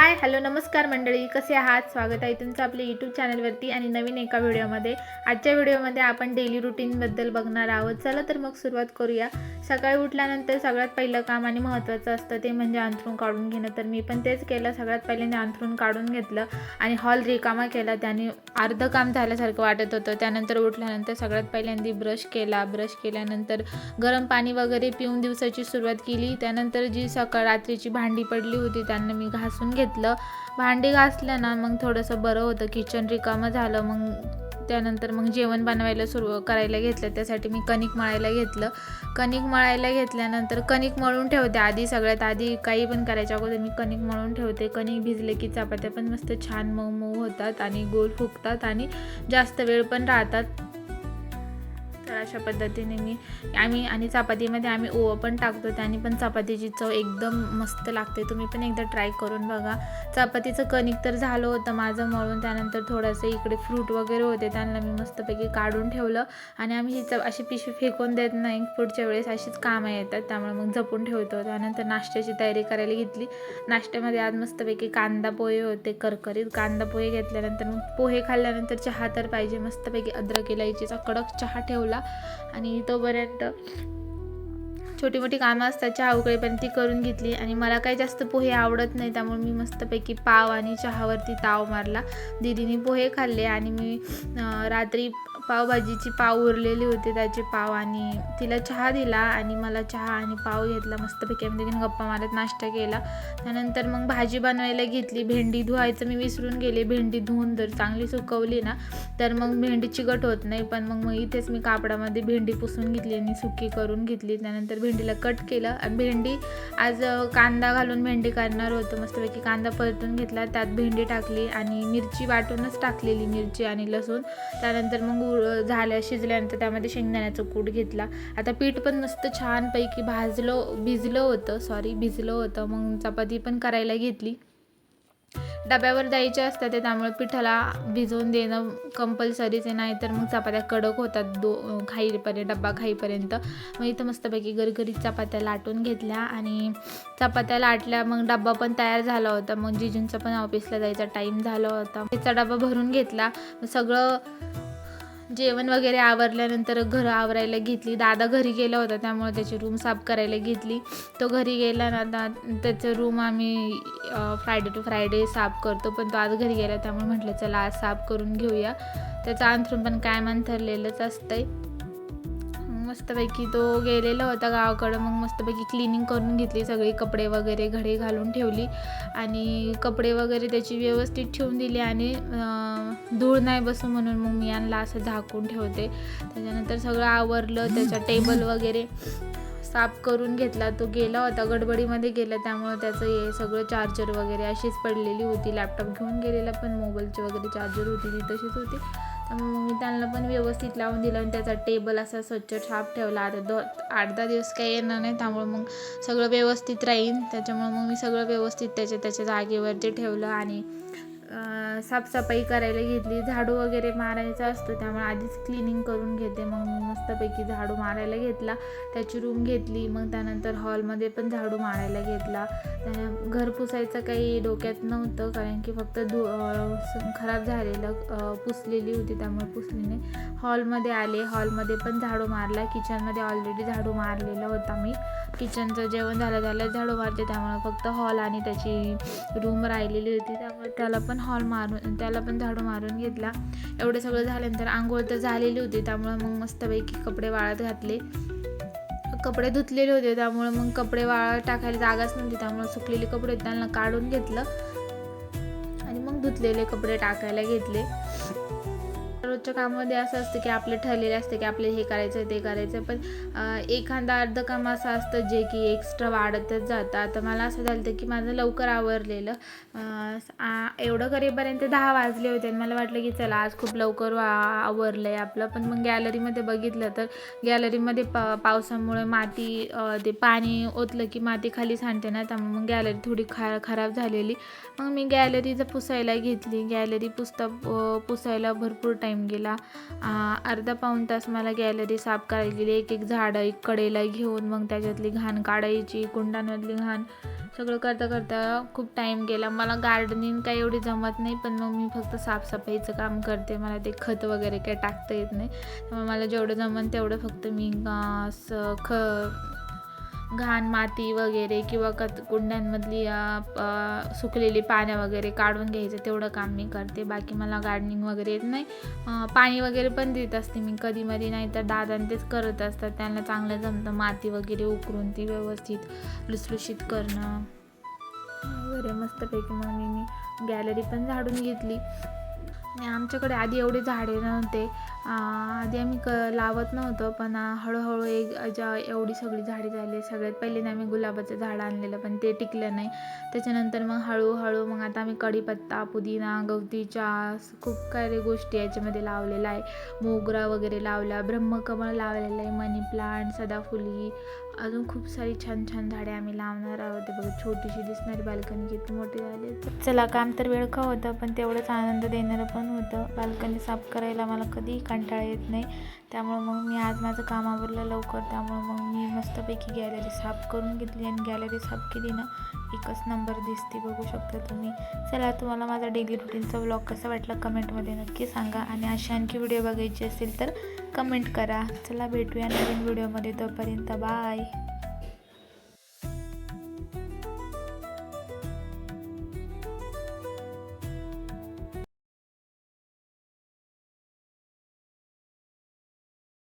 Hi hello नमस्कार मंडळी. कसे आहात? स्वागत आहे तुमचं आपल्या यूट्यूब चॅनलवरती आणि नवीन एका व्हिडिओमध्ये. आजच्या व्हिडिओमध्ये आपण डेली रुटीनबद्दल बघणार आहोत. चला तर मग सुरुवात करूया. सकाळी उठल्यानंतर सगळ्यात पहिलं काम आणि महत्त्वाचं असतं ते म्हणजे अंथरूण काढून घेणं. तर मी पण तेच केलं. सगळ्यात पहिल्यांदा अंथरूण काढून घेतलं आणि हॉल रिकामा केला. त्याने अर्धं काम झाल्यासारखं वाटत होतं. त्यानंतर उठल्यानंतर सगळ्यात पहिल्यांदा ब्रश केला. ब्रश केल्यानंतर गरम पाणी वगैरे पिऊन दिवसाची सुरुवात केली. त्यानंतर जी सकाळ रात्रीची भांडी पडली होती त्यांना मी घासून घेतलं. भांडी घासलं ना मग थोडंसं बरं होतं. किचन रिकामं झालं मग त्यानंतर मग जेवण बनवायला सुरू करायला घेतलं. त्यासाठी मी कणिक मळायला घेतलं. कणिक मळायला घेतल्यानंतर कणिक मळून ठेवते आधी सगळ्यात आधी. काही पण करायच्या अगोदर मी कणिक मळून ठेवते. कणिक भिजले की चपात्या पण मस्त छान मऊ मऊ होतात आणि गोल फुगतात आणि जास्त वेळ पण राहतात. अशा पद्धतीने मी आम्ही आणि चपातीमध्ये आम्ही ओवं पण टाकतो त्याने पण चपातीची चव एकदम मस्त लागते. तुम्ही पण एकदा ट्राय करून बघा. चपातीचं कणिक तर झालं होतं माझं मळून त्यानंतर थोडंसं इकडे फ्रूट वगैरे होते त्यांना मी मस्तपैकी काढून ठेवलं. आणि आम्ही ही चव अशी पिशवी फेकून देत नाही पुढच्या वेळेस अशीच कामं येतात त्यामुळे मग जपून ठेवतो. त्यानंतर नाश्त्याची तयारी करायला घेतली. नाश्त्यामध्ये आज मस्तपैकी कांदा पोहे होते करकरीत कांदा पोहे घेतल्यानंतर मग पोहे खाल्ल्यानंतर चहा तर पाहिजे. मस्तपैकी अद्रक इलायचीचा कडक चहा ठेवला. आणि तोपर्यंत छोटी मोठी कामं असतात चहा उकळेपर्यंत ती करून घेतली. आणि मला काही जास्त पोहे आवडत नाही त्यामुळे मी मस्तपैकी पाव आणि चहावरती ताव मारला. दिदीने पोहे खाल्ले आणि मी रात्री पावभाजीची पाव उरलेली होती त्याचे पाव आणि तिला चहा दिला आणि मला चहा आणि पाव घेतला मस्तपैकी. आम्ही दोघींनी गप्पा मारत नाश्ता केला. त्यानंतर मग भाजी बनवायला घेतली. भेंडी धुवायचं मी विसरून गेले. भेंडी धुवून जर चांगली सुकवली ना तर मग भेंडी चिकट होत नाही. पण मग मग इथेच मी कापडामध्ये भेंडी पुसून घेतली आणि सुकी करून घेतली. त्यानंतर भेंडीला कट केलं. आणि भेंडी आज कांदा घालून भेंडी करणार होतं. मस्तपैकी कांदा परतून घेतला. त्यात भेंडी टाकली आणि मिरची वाटूनच टाकलेली मिरची आणि लसूण. त्यानंतर मग उळ- झाल्या शिजल्यानंतर त्यामध्ये शेंगदाण्याचं कूट घेतला. आता पीठ पण मस्त छानपैकी भाजलं भिजलं होतं सॉरी भिजलं होतं. मग चपाती पण करायला घेतली. डब्यावर द्यायचे असतात ते त्यामुळे पिठाला भिजवून देणं कंपल्सरीच आहे. नाही तर मग चपात्या कडक होतात दो खाईपर्यंत डब्बा खाईपर्यंत. मग इथं मस्तपैकी गरगरीत चपात्या लाटून घेतल्या आणि चपात्या लाटल्या मग डब्बा पण तयार झाला होता. मग जिजूंचा पण ऑफिसला जायचा टाईम झाला होता. त्याचा डबा भरून घेतला. सगळं जेवण वगैरे आवरल्यानंतर घरं आवरायला घेतली. दादा घरी गेला होता त्यामुळे त्याची रूम साफ करायला घेतली. तो घरी गेला ना दा- त्याचं रूम आम्ही फ्रायडे टू फ्रायडे साफ करतो पण तो आज घरी गेला त्यामुळे म्हटलं चला आज साफ करून घेऊया. त्याचं अंथरून पण काय अंथरलेलंच ठरलेलंच असतंय. मस्तपैकी तो गेलेला होता गावाकडं मग मस्तपैकी क्लिनिंग करून घेतली सगळी कपडे वगैरे घडे घालून ठेवली. आणि कपडे वगैरे त्याची व्यवस्थित ठेवून दिली आणि धूळ नाही बसू म्हणून मग मी यांना असं झाकून ठेवते. त्याच्यानंतर सगळं आवरलं त्याचा टेबल वगैरे साफ करून घेतला. तो गेला होता गडबडीमध्ये गेला. त्यामुळं त्याचं हे सगळं चार्जर वगैरे अशीच पडलेली होती. लॅपटॉप घेऊन गेलेला पण मोबाईलची वगैरे चार्जर होती ती तशीच होती. त्यामुळे मग मी त्यांना पण व्यवस्थित लावून दिलं आणि त्याचा टेबल असा स्वच्छ छाप ठेवला. आता दो आठ दहा दिवस काही येणार नाही त्यामुळे मग सगळं व्यवस्थित राहील त्याच्यामुळे मग मी सगळं व्यवस्थित त्याच्या त्याच्या जागेवरती ठेवलं आणि साफसफाई करायला घेतली. झाडू वगैरे मारायचा असतो त्यामुळे आधीच क्लिनिंग करून घेते. मग मी मस्तपैकी झाडू मारायला घेतला. त्याची रूम घेतली. मग त्यानंतर हॉलमध्ये पण झाडू मारायला घेतला. घर पुसायचं काही डोक्यात नव्हतं कारण की फक्त धु खराब झालेलं पुसलेली होती. त्यामुळे पुसलीने हॉलमध्ये आले. हॉलमध्ये पण झाडू मारला. किचनमध्ये ऑलरेडी झाडू मारलेला होता मी. किचनचं जेवण झालं झालं झाडू मारते. त्यामुळे फक्त हॉल आणि त्याची रूम राहिलेली होती. त्यामुळे त्याला पण हॉल मारून त्याला पण झाडू मारून घेतला. एवढं सगळं झाल्यानंतर आंघोळ तर झालेली होती त्यामुळे मग मस्तपैकी कपडे वाळत घातले. कपडे धुतलेले होते त्यामुळे मग कपडे वाळत टाकायला जागाच नव्हती त्यामुळे सुकलेले कपडे त्यांना काढून घेतलं. आणि मग धुतलेले कपडे टाकायला घेतले. रोजच्या कामामध्ये असं असतं की आपलं ठरलेलं असतं की आपले हे करायचं ते करायचं पण एखादा अर्ध काम असं असतं जे की एक्स्ट्रा वाढतच जातं. आता मला असं झालं होतं की माझं लवकर आवरलेलं. एवढं करेपर्यंत दहा वाजले होते आणि मला वाटलं की चला आज खूप लवकर वा आवरलं आहे आपलं. पण मग गॅलरीमध्ये बघितलं तर गॅलरीमध्ये पा पावसामुळे माती ते पाणी ओतलं की माती खाली सांडते ना त्यामुळे मग गॅलरी थोडी खा खराब झालेली. मग मी गॅलरीचं पुसायला घेतली. गॅलरी पुसता पुसायला भरपूर टाईम टाईम गेला. अर्धा पाऊण तास मला गॅलरी साफ करायला गेली. एक एक झाडं एक कडेला घेऊन मग त्याच्यातली घाण काढायची कुंडांमधली घाण. सगळं करता करता खूप टाईम गेला. मला गार्डनिंग काही एवढी जमत नाही पण मग मी फक्त साफसफाईचं काम करते. मला ते खत वगैरे काही टाकता येत नाही. त्यामुळे मला जेवढं जमन तेवढं फक्त मी असं ख घाण माती वगैरे किंवा कत कुंड्यांमधली प- सुकलेली पानं वगैरे काढून घ्यायचं तेवढं काम मी करते. बाकी मला गार्डनिंग वगैरे येत नाही. पाणी वगैरे पण देत असते मी कधी मधी नाही तर दादान तेच करत असतात. त्यांना चांगलं जमतं माती वगैरे उकरून ती व्यवस्थित लुसलुशीत करणं. वगैरे मस्तपैकी मग मी गॅलरी पण झाडून घेतली. आमच्याकडे आधी एवढे झाडे नव्हते. आधी आम्ही क लावत नव्हतं पण हळूहळू एक ज्या एवढी सगळी झाडे झाली सगळ्यात पहिले आम्ही गुलाबाचं झाड आणलेलं पण ते टिकलं नाही. त्याच्यानंतर मग हळूहळू मग आता आम्ही कढीपत्ता पुदिना गवती चहा खूप काही गोष्टी याच्यामध्ये लावलेल्या आहे. मोगरा वगैरे लावला ब्रह्मकमळ लावलेलं आहे मनी प्लांट सदाफुली. अजून खूप सारी छान छान झाडे आम्ही लावणार आहोत. ते बघा छोटीशी दिसणारी बाल्कनी किती मोठी झाली चला काम तर वेळ का होतं पण तेवढंच आनंद देणारं पण होतं. बाल्कनी साफ करायला मला कधी कंटाळा येत नाही. त्यामुळं मग मी आज माझं काम आवरलं लवकर. त्यामुळं मग मी मस्तपैकी गॅलरी साफ करून घेतली आणि गॅलरी साफ केली ना एकच नंबर दिसते बघू शकता तुम्ही. चला तुम्हाला माझा डेली रुटीनचा व्लॉग कसा वाटला कमेंटमध्ये नक्की सांगा. आणि अशी आणखी व्हिडिओ बघायची असेल तर कमेंट करा. चला भेटूया नवीन व्हिडिओमध्ये तोपर्यंत बाय